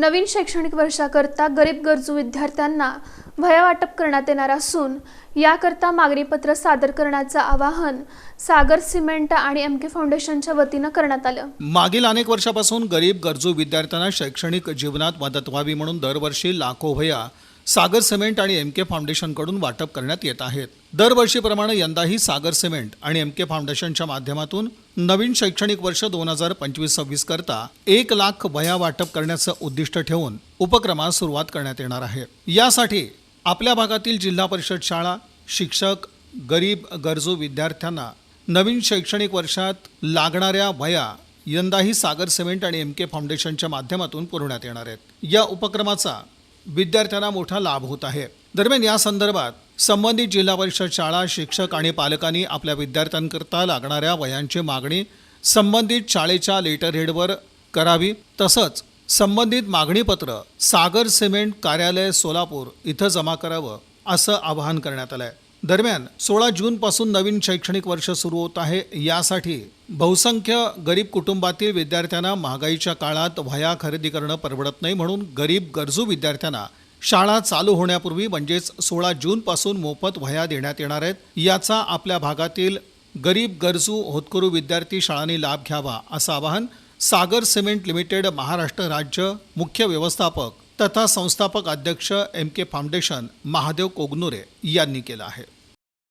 नवीन शैक्षणिक वर्षाकरता गरीब गरजू विद्यार्थ्यांना वह्या वाटप करण्यात येणार असून याकरता मागणीपत्र सादर करण्याचं आवाहन सागर सिमेंट आणि एम के फाउंडेशनच्या वतीनं करण्यात आलं. मागील अनेक वर्षापासून गरीब गरजू विद्यार्थ्यांना शैक्षणिक जीवनात मदत व्हावी म्हणून दरवर्षी लाखो वह्या सागर सिमेंट आणि एम के फाउंडेशनकडून वाटप करण्यात येत आहेत दरवर्षीप्रमाणे यंदाही सागर सिमेंट आणि एम के फाउंडेशनच्या माध्यमातून नवीन शैक्षणिक वर्ष दोन हजार पंचवीस सव्वीस करता एक लाख वया वाटप करण्याचं उद्दिष्ट ठेवून उपक्रमास सुरुवात करण्यात येणार आहे. यासाठी आपल्या भागातील जिल्हा परिषद शाळा शिक्षक गरीब गरजू विद्यार्थ्यांना नवीन शैक्षणिक वर्षात लागणाऱ्या वया यंदाही सागर सिमेंट आणि एम के फाउंडेशनच्या माध्यमातून पुरवण्यात येणार आहेत. या उपक्रमाचा विद्यार्थ्यांना मोठा लाभ होत आहे. दरम्यान या संदर्भात संबंधित जिल्हा परिषद शाळा शिक्षक आणि पालकांनी आपल्या विद्यार्थ्यांकरता लागणाऱ्या वयांची मागणी संबंधित शाळेच्या लेटर हेडवर करावी. तसंच संबंधित मागणीपत्र सागर सिमेंट कार्यालय सोलापूर इथं जमा करावं असं आवाहन करण्यात आलं आहे दरम्यान सोळा जूनपासून नवीन शैक्षणिक वर्ष सुरू होत आहे. यासाठी बहुसंख्य गरीब कुटुंबातील विद्यार्थ्यांना महागाईच्या काळात वह्या खरेदी करणं परवडत नाही म्हणून गरीब गरजू विद्यार्थ्यांना शाळा चालू होण्यापूर्वी म्हणजेच सोळा जूनपासून मोफत वह्या देण्यात येणार आहेत. याचा आपल्या भागातील गरीब गरजू होतकरू विद्यार्थी शाळांनी लाभ घ्यावा असं आवाहन सागर सिमेंट लिमिटेड महाराष्ट्र राज्य मुख्य व्यवस्थापक तथा संस्थापक अध्यक्ष M K foundation Mahadev Kognure यांनी केलं आहे.